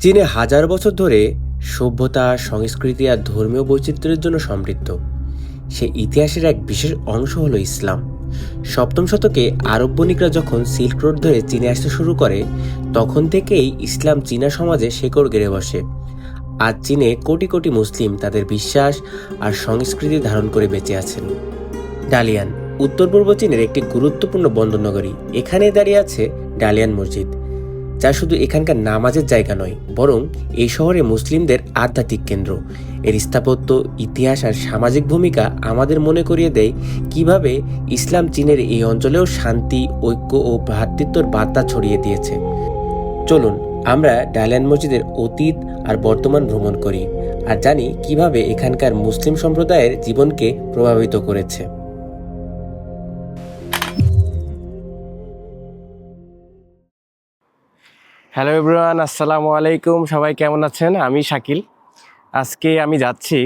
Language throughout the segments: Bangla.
চীনে হাজার বছর ধরে সভ্যতা, সংস্কৃতি আর ধর্মীয় বৈচিত্র্যের জন্য সমৃদ্ধ। সে ইতিহাসের এক বিশেষ অংশ হলো ইসলাম। সপ্তম শতকে আরব বণিকরা যখন সিল্ক রোড ধরে চীনে আসতে শুরু করে, তখন থেকেই ইসলাম চীনা সমাজে শেকড় গেড়ে বসে। আজ চীনে কোটি কোটি মুসলিম তাদের বিশ্বাস আর সংস্কৃতি ধারণ করে বেঁচে আছেন। ডালিয়ান উত্তর পূর্ব চীনের একটি গুরুত্বপূর্ণ বন্দরনগরী এখানে দাঁড়িয়ে আছে ডালিয়ান মসজিদ। যা শুধু এখানকার নামাজের জায়গা নয়, বরং এই শহরে মুসলিমদের আধ্যাত্মিক কেন্দ্র। এর স্থাপত্য, ইতিহাস আর সামাজিক ভূমিকা আমাদের মনে করিয়ে দেয় কীভাবে ইসলাম চীনের এই অঞ্চলেও শান্তি, ঐক্য ও ভ্রাতৃত্বর বার্তা ছড়িয়ে দিয়েছে। চলুন, আমরা ডালিয়ান মসজিদের অতীত আর বর্তমান ভ্রমণ করি, আর জানি কীভাবে এখানকার মুসলিম সম্প্রদায়ের জীবনকে প্রভাবিত করেছে। হ্যালো এভরিওয়ান আসসালামু আলাইকুম। সবাই কেমন আছেন? আমি শাকিল। আজকে আমি যাচ্ছি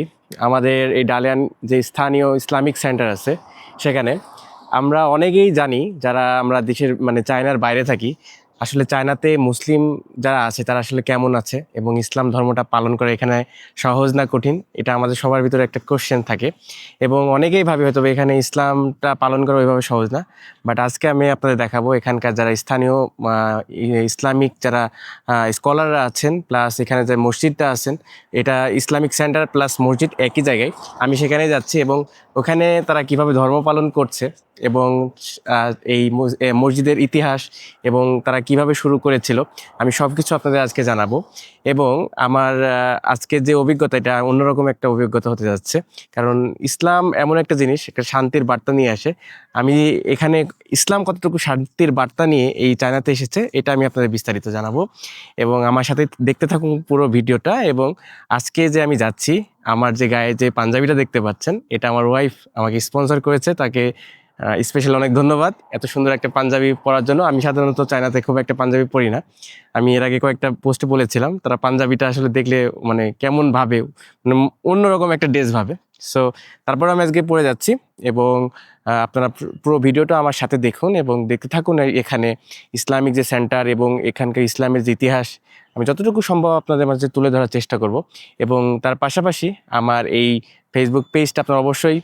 আমাদের এই ডালিয়ান যে স্থানীয় ইসলামিক সেন্টার আছে সেখানে। আমরা অনেকেই জানি, যারা আমরা দেশের মানে চায়নার বাইরে থাকি আসলে চায়নাতে মুসলিম যারা আছে, তারা আসলে কেমন আছে এবং ইসলাম ধর্মটা পালন করে এখানে সহজ না কঠিন? এটা আমাদের সবার ভিতরে একটা কোশ্চেন থাকে। এবং অনেকেই ভাবে হয়তো এখানে ইসলামটা পালন করা ওইভাবে সহজ না। বাট আজকে আমি আপনাদের দেখাবো এখানকার যারা স্থানীয় ইসলামিক যারা স্কলাররা আছেন প্লাস এখানে যে মসজিদটা আছেন, এটা ইসলামিক সেন্টার প্লাস মসজিদ একই জায়গায়। আমি সেখানে যাচ্ছি এবং ওখানে তারা কীভাবে ধর্ম পালন করছে এবং এই মসজিদের ইতিহাস এবং তারা কীভাবে শুরু করেছিল, আমি সব কিছু আপনাদের আজকে জানাব। এবং আমার আজকে যে অভিজ্ঞতা, এটা অন্যরকম একটা অভিজ্ঞতা হতে যাচ্ছে। কারণ ইসলাম এমন একটা জিনিস, একটা শান্তির বার্তা নিয়ে আসে। আমি এখানে ইসলাম কতটুকু শান্তির বার্তা নিয়ে এই চায়নাতে এসেছে, এটা আমি আপনাদের বিস্তারিত জানাব। এবং আমার সাথে দেখতে থাকুন পুরো ভিডিওটা। এবং আজকে যে আমি যাচ্ছি, আমার যে গায়ে যে পাঞ্জাবিটা দেখতে পাচ্ছেন, এটা আমার ওয়াইফ আমাকে স্পন্সর করেছে। তাকে স্পেশাল অনেক ধন্যবাদ। এত সুন্দর একটা পাঞ্জাবি পরার জন্য। আমি সাধারণত চায়নাতে খুব একটা পাঞ্জাবি পরি না। আমি এর আগে কয়েকটা পোস্টে বলেছিলাম, তারা পাঞ্জাবিটা আসলে দেখলে মানে কেমন ভাবে মানে অন্যরকম একটা ড্রেস ভাবে। সো তারপর আমি আজকে পড়ে যাচ্ছি এবং আপনারা পুরো ভিডিওটা আমার সাথে দেখুন এবং দেখতে থাকুন এখানে ইসলামিক যে সেন্টার এবং এখানকার ইসলামের যে ইতিহাস। আমি যতটুকু সম্ভব আপনাদের মাঝে তুলে ধরার চেষ্টা করব এবং তার পাশাপাশি আমার এই ফেসবুক পেজটা আপনারা অবশ্যই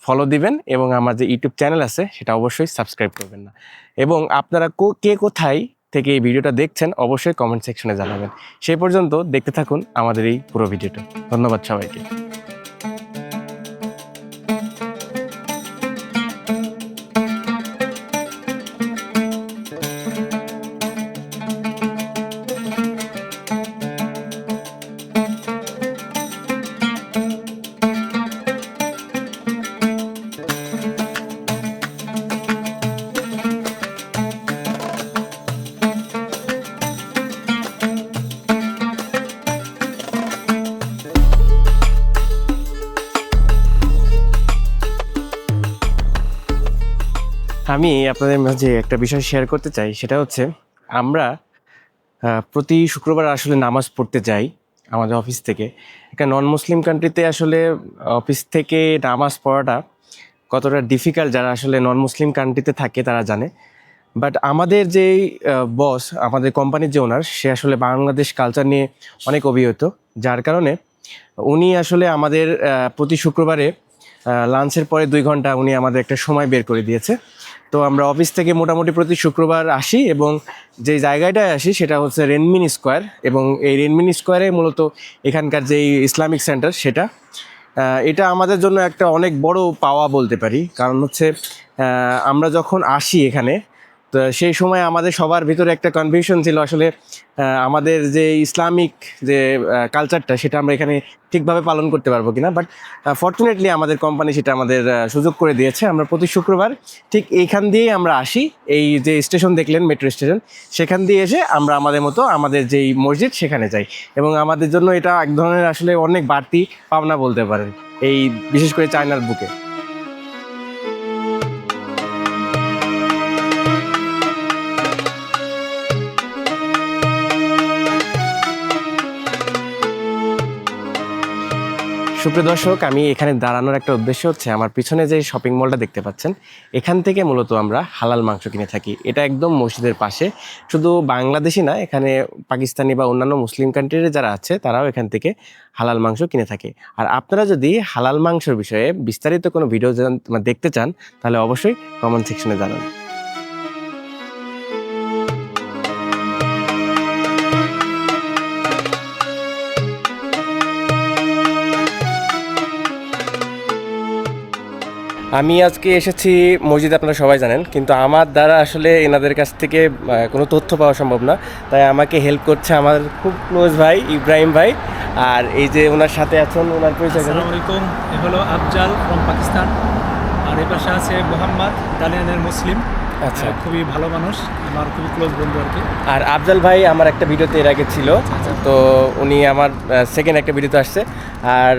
ফলো দিবেন এবং আমার যে ইউটিউব চ্যানেল আছে, সেটা অবশ্যই সাবস্ক্রাইব করবেন না। এবং আপনারা কো- কে কোথায় থেকে এই ভিডিওটা দেখছেন, অবশ্যই কমেন্ট সেকশনে জানাবেন। সেই পর্যন্ত দেখতে থাকুন আমাদের এই পুরো ভিডিওটা ধন্যবাদ সবাইকে। আমি আপনাদের মাঝে একটা বিষয় শেয়ার করতে চাই, সেটা হচ্ছে আমরা প্রতি শুক্রবার আসলে নামাজ পড়তে যাই আমাদের অফিস থেকে। একটা নন মুসলিম কান্ট্রিতে আসলে অফিস থেকে নামাজ পড়াটা কতটা ডিফিকাল্ট যারা আসলে নন মুসলিম কান্ট্রিতে থাকে তারা জানে। বাট আমাদের যে বস আমাদের কোম্পানির যে ওনার সে আসলে বাংলাদেশ কালচার নিয়ে অনেক অভিহিত। যার কারণে উনি আসলে আমাদের প্রতি শুক্রবারে লাঞ্চের পরে দুই ঘণ্টা উনি আমাদের একটা সময় বের করে দিয়েছে। তো আমরা অফিস থেকে মোটামুটি প্রতি শুক্রবার আসি এবং যে জায়গাটায় আসি সেটা হচ্ছে রেনমিন স্কোয়ার এবং এই রেনমিন স্কোয়ারে মূলত এখানকার যে ইসলামিক সেন্টার সেটা এটা আমাদের জন্য একটা অনেক বড় পাওয়া বলতে পারি। কারণ হচ্ছে আমরা যখন আসি এখানে তো সেই সময় আমাদের সবার ভিতরে একটা কনফিউশন ছিল আসলে আমাদের যে ইসলামিক যে কালচারটা সেটা আমরা এখানে ঠিকভাবে পালন করতে পারব কিনা। বাট ফর্চুনেটলি আমাদের কোম্পানি সেটা আমাদের সুযোগ করে দিয়েছে। আমরা প্রতি শুক্রবার ঠিক এইখান দিয়েই আমরা আসি। এই যে স্টেশন দেখলেন মেট্রো স্টেশন সেখান দিয়ে এসে আমরা আমাদের মতো আমাদের যেই মসজিদ সেখানে যাই। এবং আমাদের জন্য এটা এক ধরনের আসলে অনেক বাড়তি পাওনা বলতে পারেন, এই বিশেষ করে চায়নার বুকে। সুপ্রিয় দর্শক, আমি এখানে দাঁড়ানোর একটা উদ্দেশ্য হচ্ছে আমার পিছনে যে শপিং মলটা দেখতে পাচ্ছেন, এখান থেকে মূলত আমরা হালাল মাংস কিনে থাকি। এটা একদম মসজিদের পাশে। শুধু বাংলাদেশি না, এখানে পাকিস্তানি বা অন্যান্য মুসলিম কান্ট্রির যারা আছে, তারাও এখান থেকে হালাল মাংস কিনে থাকে। আর আপনারা যদি হালাল মাংসের বিষয়ে বিস্তারিত কোনো ভিডিও মানে দেখতে চান, তাহলে অবশ্যই কমেন্ট সেকশনে জানান। আমি আজকে এসেছি মসজিদ, আপনারা সবাই জানেন, কিন্তু আমার দ্বারা আসলে এনাদের কাছ থেকে কোনো তথ্য পাওয়া সম্ভব না। তাই আমাকে হেল্প করছে আমার খুব ক্লোজ ভাই, ইব্রাহিম ভাই, আর এই যে ওনার সাথে আছেন, ওনার পরিচয় এ হলো আফজাল ফ্রম পাকিস্তান। আর এই পাশে আছে মোহাম্মদ ডালিয়ানের মুসলিম। আচ্ছা। খুবই ভালো মানুষ আমার খুবই ক্লোজ বন্ধু আর কি। আর আফজাল ভাই আমার একটা ভিডিওতে এর আগে ছিল তো উনি আমার সেকেন্ড একটা ভিডিওতে আসছে। আর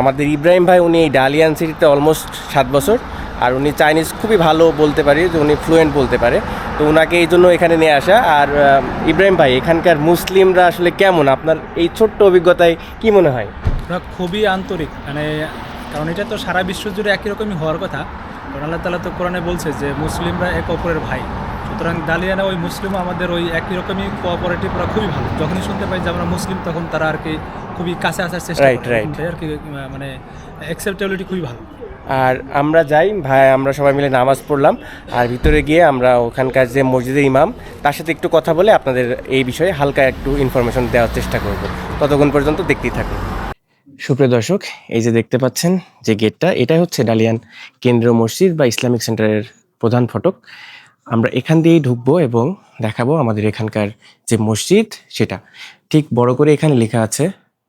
আমাদের ইব্রাহিম ভাই উনি এই ডালিয়ান সিটিতে অলমোস্ট সাত বছর। আর উনি চাইনিজ খুবই ভালো বলতে পারে যে উনি ফ্লুয়েন্ট বলতে পারে। তো ওনাকে এই জন্য এখানে নিয়ে আসা। আর ইব্রাহিম ভাই এখানকার মুসলিমরা আসলে কেমন? আপনার এই ছোট্ট অভিজ্ঞতায় কি মনে হয়? খুবই আন্তরিক। মানে কারণ এটা তো সারা বিশ্ব জুড়ে একই রকমই হওয়ার কথা। কারণ আল্লাহ তালা তো কোরআনে বলছে যে মুসলিমরা এক অপরের ভাই। সুতরাং দালিয়ানা ওই মুসলিমও আমাদের ওই একই রকমই কোঅপারেটিভ ওরা খুবই ভালো। যখনই শুনতে পাই যে আমরা মুসলিম তখন তারা আর কি খুবই কাছে আসার চেষ্টা করে। আর কি মানে অ্যাকসেপ্টেবিলিটি খুবই ভালো। আর আমরা যাই ভাই আমরা সবাই মিলে নামাজ পড়লাম। আর ভিতরে গিয়ে আমরা ওখানকার যে মসজিদের ইমাম তার সাথে একটু কথা বলে আপনাদের এই বিষয়ে হালকা একটু ইনফরমেশন দেওয়ার চেষ্টা করব। ততক্ষণ পর্যন্ত দেখতেই থাকুন। সুপ্রিয় দর্শক, এই যে দেখতে পাচ্ছেন যে গেটটা, এটাই হচ্ছে ডালিয়ান কেন্দ্রীয় মসজিদ বা ইসলামিক সেন্টারের প্রধান ফটক। আমরা এখান দিয়েই ঢুকবো এবং দেখাবো আমাদের এখানকার যে মসজিদ, সেটা। ঠিক বড় করে এখানে লেখা আছে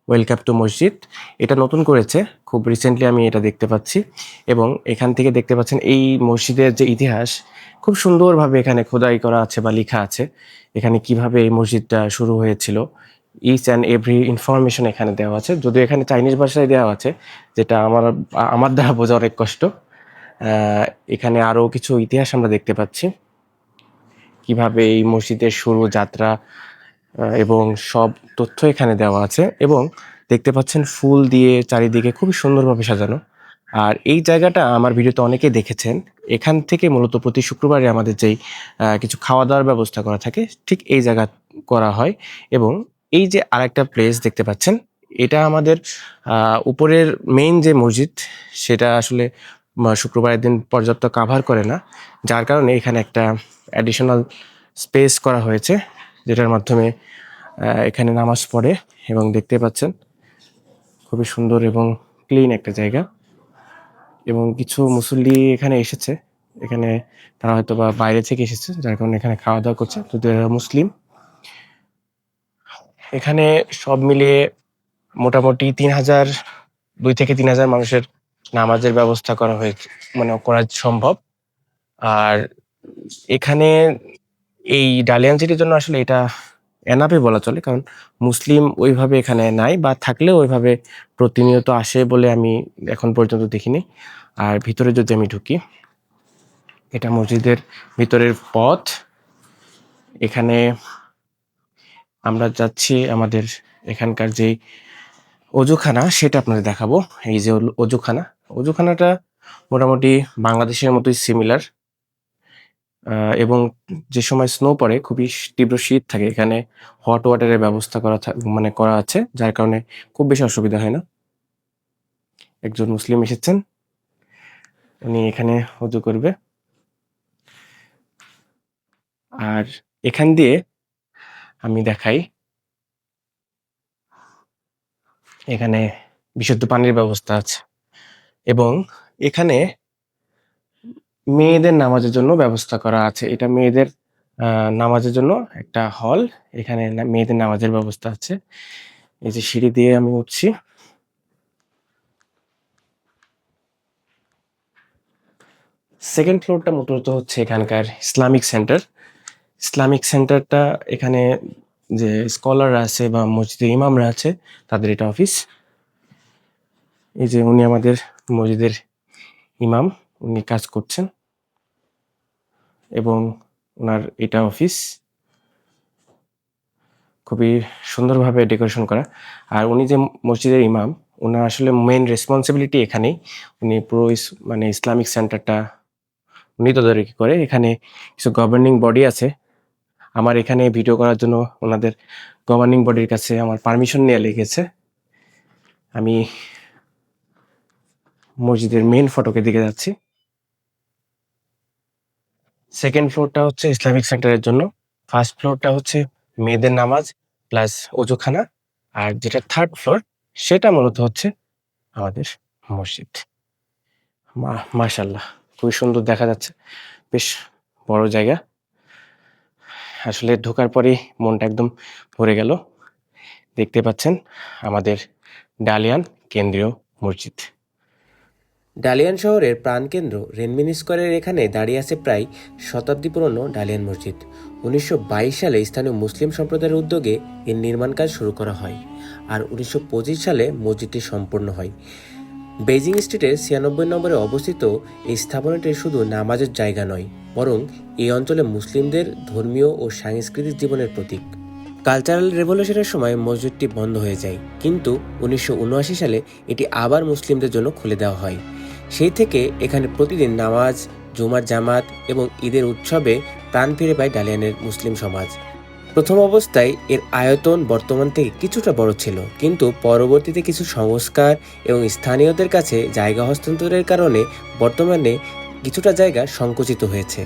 ওয়েলকাম টু মসজিদ। এটা নতুন করেছে, খুব রিসেন্টলি আমি এটা দেখতে পাচ্ছি। এবং এখান থেকে দেখতে পাচ্ছেন এই মসজিদের যে ইতিহাস, খুব সুন্দরভাবে এখানে খোদাই করা আছে বা লেখা আছে, এখানে কীভাবে এই মসজিদটা শুরু হয়েছিল। ইচ অ্যান্ড এভরি ইনফরমেশন এখানে দেওয়া আছে। যদিও এখানে চাইনিজ ভাষায় দেওয়া আছে, যেটা আমার আমার দ্বারা বোঝা অনেক কষ্ট। এখানে আরও কিছু ইতিহাস আমরা দেখতে পাচ্ছি। কীভাবে এই মসজিদের শুরু, যাত্রা এবং সব তথ্য এখানে দেওয়া আছে এবং দেখতে পাচ্ছেন ফুল দিয়ে চারিদিকে খুবই সুন্দরভাবে সাজানো। আর এই জায়গাটা আমার ভিডিওতে অনেকে দেখেছেন। এখান থেকে মূলত প্রতি শুক্রবারে আমাদের যেই কিছু খাওয়া দাওয়ার ব্যবস্থা করা থাকে, ঠিক এই জায়গা করা হয় এবং এই যে আরেকটা প্লেস দেখতে পাচ্ছেন, এটা আমাদের উপরের মেইন যে মসজিদ, সেটা আসলে শুক্রবারের দিন পর্যাপ্ত কাভার করে না। যার কারণে এখানে একটা অ্যাডিশনাল স্পেস করা হয়েছে, যেটার মাধ্যমে এখানে নামাজ পড়ে এবং দেখতে পাচ্ছেন, খুবই সুন্দর এবং ক্লিন একটা জায়গা। এবং কিছু মুসল্লি এখানে এসেছে, এখানে তারা হয়তো বা বাইরে থেকে এসেছে, যার কারণে এখানে খাওয়া দাওয়া করছে এরা মুসলিম এখানে সব মিলিয়ে মোটামুটি তিন হাজার, দুই থেকে তিন হাজার মানুষের নামাজের ব্যবস্থা করা হয়েছে মানে করা সম্ভব। আর এখানে এই ডালিয়ান সিটির জন্য আসলে এটা এনাপে বলা চলে, কারণ মুসলিম ওইভাবে এখানে নাই বা থাকলেও ওইভাবে প্রতিনিয়ত আসে বলে আমি এখন পর্যন্ত দেখিনি। আর ভিতরে যদি আমি ঢুকি, এটা মসজিদের ভিতরের পথ। এখানে আমরা যাচ্ছি আমাদের এখানকার যে অজুখানা, সেটা আপনাদের দেখাবো। এই যে অজুখানা। অজুখানাটা মোটামুটি বাংলাদেশের মতোই সিমিলার এবং যে সময় স্নো পড়ে, খুবই তীব্র শীত থাকে। এখানে হট ওয়াটারের ব্যবস্থা করা মানে করা আছে, যার কারণে খুব বেশি অসুবিধা হয় না। একজন মুসলিম এসেছেন, উনি এখানে অজু করবে। আর এখান দিয়ে আমি দেখাই। এখানে বিশুদ্ধ পানির ব্যবস্থা আছে এবং এখানে মেয়েদের নামাজের জন্য ব্যবস্থা করা আছে। এটা মেয়েদের নামাজের জন্য একটা হল। এখানে মেয়েদের নামাজের ব্যবস্থা আছে। এই যে সিঁড়ি দিয়ে আমি উঠছি। সেকেন্ড ফ্লোরটা মূলত হচ্ছে এখানকার ইসলামিক সেন্টার। ইসলামিক সেন্টারটা এখানে যে স্কলাররা আছে বা মসজিদের ইমামরা আছে, তাদের এটা অফিস। এই যে উনি আমাদের মসজিদের ইমাম, উনি কাজ করছেন। এবং ওনার এটা অফিস। খুবই সুন্দরভাবে ডেকোরেশন করা। আর উনি যে মসজিদের ইমাম, ওনার আসলে মেইন রেসপন্সিবিলিটি এখানেই। উনি পুরো মানে ইসলামিক সেন্টারটা উনি তদারকি করে। এখানে কিছু গভর্নিং বডি আছে। আমার এখানে ভিডিও করার জন্য ওনাদের গভর্নিং বডির কাছে আমার পারমিশন নিয়ে লেগেছে। আমি মসজিদের মেন ফটকের দিকে যাচ্ছি। সেকেন্ড ফ্লোরটা হচ্ছে ইসলামিক সেন্টারের জন্য। ফার্স্ট ফ্লোরটা হচ্ছে মেয়েদের নামাজ প্লাস ওজুখানা। আর যেটা থার্ড ফ্লোর সেটা মূলত হচ্ছে আমাদের মসজিদ। মা মাশাল্লাহ খুবই সুন্দর দেখা যাচ্ছে। বেশ বড় জায়গা। আসলে ঢোকার পরেই মনটা একদম ভরে গেল। দেখতে পাচ্ছেন আমাদের ডালিয়ান কেন্দ্রীয় মসজিদ। ডালিয়ান শহরের প্রাণকেন্দ্র রেনমিন স্কোয়ারের এখানে দাঁড়িয়ে আছে প্রায় শতাব্দী পুরনো ডালিয়ান মসজিদ। উনিশশো বাইশ সালে স্থানীয় মুসলিম সম্প্রদায়ের উদ্যোগে এর নির্মাণ কাজ শুরু করা হয়। আর উনিশশো পঁচিশ সালে মসজিদটি সম্পূর্ণ হয়। বেজিং স্ট্রিটের ছিয়ানব্বই নম্বরে অবস্থিত এই স্থাপনাটি শুধু নামাজের জায়গা নয়, বরং এই অঞ্চলে মুসলিমদের ধর্মীয় ও সাংস্কৃতিক জীবনের প্রতীক। কালচারাল রেভলিউশনের সময় মসজিদটি বন্ধ হয়ে যায়, কিন্তু উনিশশো উনআশি সালে এটি আবার মুসলিমদের জন্য খুলে দেওয়া হয়। সেই থেকে এখানে প্রতিদিন নামাজ, জুমার জামাত এবং ঈদের উৎসবে প্রাণ ফিরে পায় ডালিয়ানের মুসলিম সমাজ। প্রথম অবস্থায় এর আয়তন বর্তমান থেকে কিছুটা বড় ছিল, কিন্তু পরবর্তীতে কিছু সংস্কার এবং স্থানীয়দের কাছে জায়গা হস্তান্তরের কারণে বর্তমানে কিছুটা জায়গা সংকুচিত হয়েছে।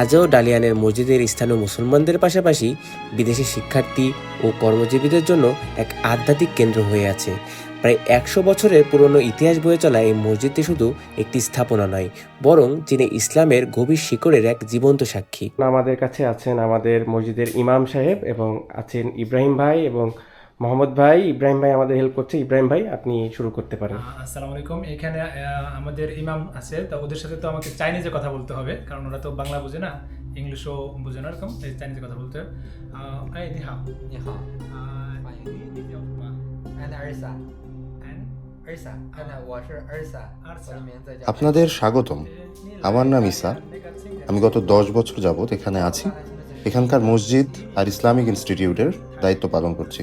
আজও ডালিয়ানের মসজিদের স্থানীয় মুসলমানদের পাশাপাশি বিদেশি শিক্ষার্থী ও কর্মজীবীদের জন্য এক আধ্যাত্মিক কেন্দ্র হয়ে আছে। প্রায় একশো বছরের পুরনো ইতিহাস বয়ে চলা এই মসজিদটি শুধু একটি স্থাপনা নয় বরং যিনি ইসলামের গভীর শিকড়ের এক জীবন্ত সাক্ষী আমাদের কাছে আছেন আমাদের মসজিদের ইমাম সাহেব এবং আছেন ইব্রাহিম ভাই এবং মোহাম্মদ ভাই ইব্রাহিম ভাই আমাদের হেল্প করছে ইব্রাহিম ভাই আপনি শুরু করতে পারেন আহ, আসসালামু আলাইকুম এখানে আহ, আমাদের ইমাম আছে তো ওদের সাথে তো আমাকে চাইনিজে কথা বলতে হবে কারণ ওরা তো বাংলা বোঝে না ইংলিশও বোঝে না এরকম এই চাইনিজে কথা বলতে হবে আহ, এই নি হাও 你好， আহ, নি নি叫什么安娜尔萨， আপনাদের স্বাগতম। আমার নাম ইসা আমি গত দশ বছর যাবৎ এখানে আছি। এখানকার মসজিদ আর ইসলামিক ইনস্টিটিউটের দায়িত্ব পালন করছি।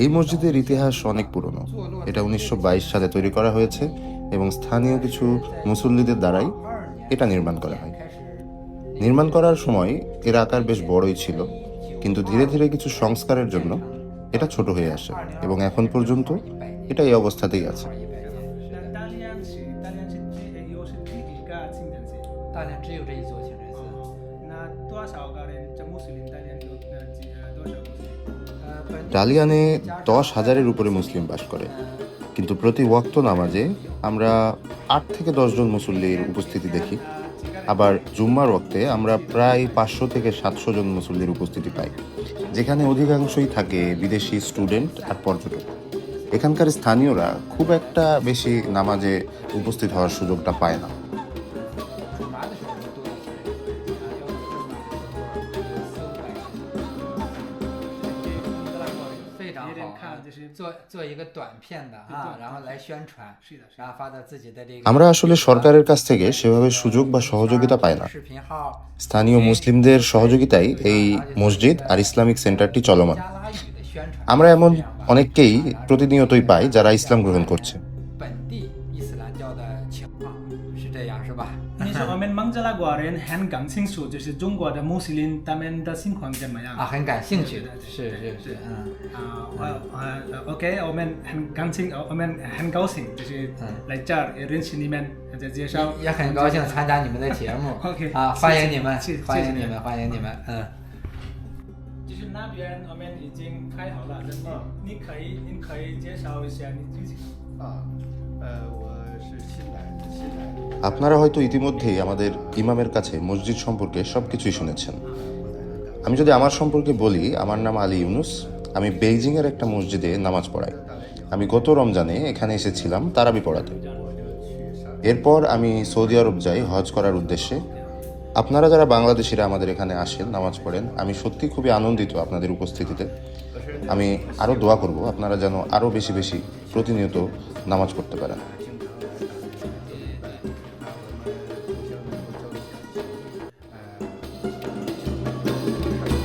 এই মসজিদের ইতিহাস অনেক পুরনো। এটা উনিশশো বাইশ সালে তৈরি করা হয়েছে এবং স্থানীয় কিছু মুসল্লিদের দ্বারাই এটা নির্মাণ করা হয়। নির্মাণ করার সময় এর আকার বেশ বড়ই ছিল কিন্তু ধীরে ধীরে কিছু সংস্কারের জন্য এটা ছোট হয়ে আসে এবং এখন পর্যন্ত এটা এই অবস্থাতেই আছে। ডালিয়ানে দশ হাজারের উপরে মুসলিম বাস করে কিন্তু প্রতি ওয়াক্ত নামাজে আমরা আট থেকে দশজন মুসল্লির উপস্থিতি দেখি। আবার জুম্মার ওয়াক্তে আমরা প্রায় পাঁচশো থেকে সাতশো জন মুসল্লির উপস্থিতি পাই, যেখানে অধিকাংশই থাকে বিদেশি স্টুডেন্ট আর পর্যটক। এখানকার স্থানীয়রা খুব একটা বেশি নামাজে উপস্থিত হওয়ার সুযোগটা পায় না। আমরা আসলে সরকারের কাছ থেকে সেভাবে সুযোগ বা সহযোগিতা পাই না। স্থানীয় মুসলিমদের সহযোগিতায় এই মসজিদ আর ইসলামিক সেন্টারটি চলমান। আমরা এমন অনেককেই প্রতিনিয়তই পাই যারা ইসলাম গ্রহণ করছে। 们孟加拉国人很感兴趣，就是中国的穆斯林他们的情况怎么样？啊，很感兴趣对对，对是是是，嗯。啊，我呃 OK，我们很感兴，我们很高兴，就是嗯来这儿认识你们，在介绍。也很高兴参加你们的节目 OK，啊，欢迎你们谢谢，欢迎你们，欢迎你们，嗯。就是那边我们已经开好了，你你可以你可以介绍一下你自己。啊，呃，我。আপনারা হয়তো ইতিমধ্যেই আমাদের ইমামের কাছে মসজিদ সম্পর্কে সব কিছুই শুনেছেন। আমি যদি আমার সম্পর্কে বলি, আমার নাম আলী ইউনুস। আমি বেইজিংয়ের একটা মসজিদে নামাজ পড়াই। আমি গত রমজানে এখানে এসেছিলাম তারাবি পড়াতে। এরপর আমি সৌদি আরব যাই হজ করার উদ্দেশ্যে। আপনারা যারা বাংলাদেশিরা আমাদের এখানে আসেন, নামাজ পড়েন, আমি সত্যি খুবই আনন্দিত আপনাদের উপস্থিতিতে। আমি আরও দোয়া করব, আপনারা যেন আরও বেশি বেশি প্রতিনিয়ত নামাজ পড়তে পারেন।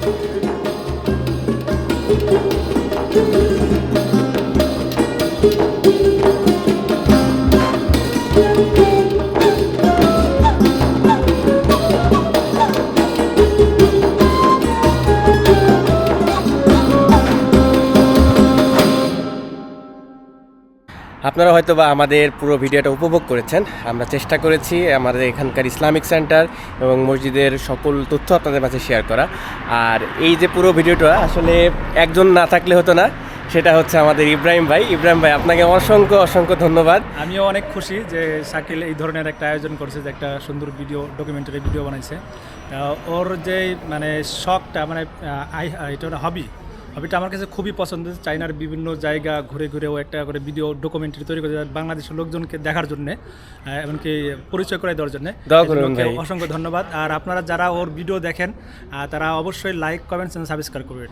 Thank you. আপনারা হয়তো বা আমাদের পুরো ভিডিওটা উপভোগ করেছেন। আমরা চেষ্টা করেছি আমাদের এখানকার ইসলামিক সেন্টার এবং মসজিদের সকল তথ্য আপনাদের মাঝে শেয়ার করা। আর এই যে পুরো ভিডিওটা, আসলে একজন না থাকলে হতো না, সেটা হচ্ছে আমাদের ইব্রাহিম ভাই। ইব্রাহিম ভাই, আপনাকে অসংখ্য অসংখ্য ধন্যবাদ। আমিও অনেক খুশি যে শাকিল এই ধরনের একটা আয়োজন করেছে, যে একটা সুন্দর ভিডিও ডকুমেন্টারি ভিডিও বানাইছে। ওর যে মানে শখটা মানে এটা হবি হবিটা আমার কাছে খুবই পছন্দ। চাইনার বিভিন্ন জায়গা ঘুরে ঘুরে ও একটা করে ভিডিও ডকুমেন্টারি তৈরি করে বাংলাদেশের লোকজনকে দেখার জন্য এমনকি পরিচয় করে দেওয়ার জন্য। অসংখ্য ধন্যবাদ। আর আপনারা যারা ওর ভিডিও দেখেন তারা অবশ্যই লাইক কমেন্টস এবং সাবস্ক্রাইব করবেন।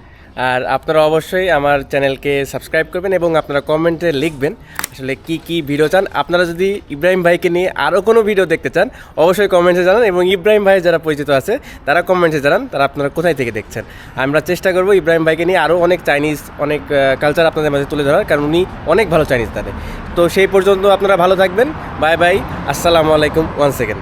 আর আপনারা অবশ্যই আমার চ্যানেলকে সাবস্ক্রাইব করবেন এবং আপনারা কমেন্টে লিখবেন আসলে কি কি ভিডিও চান। আপনারা যদি ইব্রাহিম ভাইকে নিয়ে আরও কোনো ভিডিও দেখতে চান অবশ্যই কমেন্টে জানান এবং ইব্রাহিম ভাই যারা পরিচিত আছে তারা কমেন্টে জানান তারা আপনারা কোথায় থেকে দেখছেন। আমরা চেষ্টা করব ইব্রাহিম ভাইকে নিয়ে আরও অনেক চাইনিজ অনেক কালচার আপনাদের মাঝে তুলে ধরার, কারণ উনি অনেক ভালো চাইনিজ তাদের। তো সেই পর্যন্ত আপনারা ভালো থাকবেন। বাই বাই আসসালামু আলাইকুম ওয়ান সেকেন্ড